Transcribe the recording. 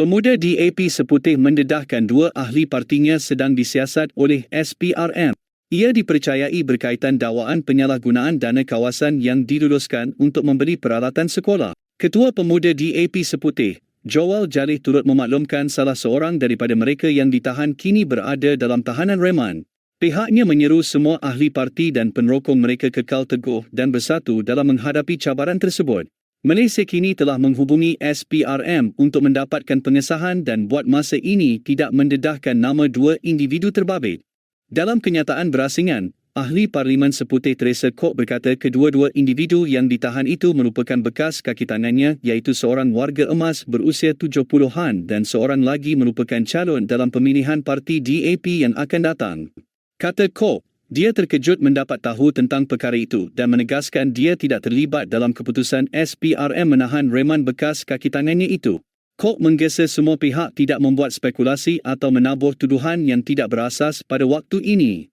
Pemuda DAP Seputih mendedahkan dua ahli partinya sedang disiasat oleh SPRM. Ia dipercayai berkaitan dakwaan penyalahgunaan dana kawasan yang diluluskan untuk membeli peralatan sekolah. Ketua Pemuda DAP Seputih, Joel Jalih turut memaklumkan salah seorang daripada mereka yang ditahan kini berada dalam tahanan reman. Pihaknya menyeru semua ahli parti dan penerokong mereka kekal teguh dan bersatu dalam menghadapi cabaran tersebut. Malaysia kini telah menghubungi SPRM untuk mendapatkan pengesahan dan buat masa ini tidak mendedahkan nama dua individu terbabit. Dalam kenyataan berasingan, ahli Parlimen Seputih Teresa Kok berkata kedua-dua individu yang ditahan itu merupakan bekas kaki tangannya iaitu seorang warga emas berusia 70-an dan seorang lagi merupakan calon dalam pemilihan parti DAP yang akan datang. Kata Kok, dia terkejut mendapat tahu tentang perkara itu dan menegaskan dia tidak terlibat dalam keputusan SPRM menahan reman bekas kaki tangannya itu. Kok menggesa semua pihak tidak membuat spekulasi atau menabuh tuduhan yang tidak berasas pada waktu ini.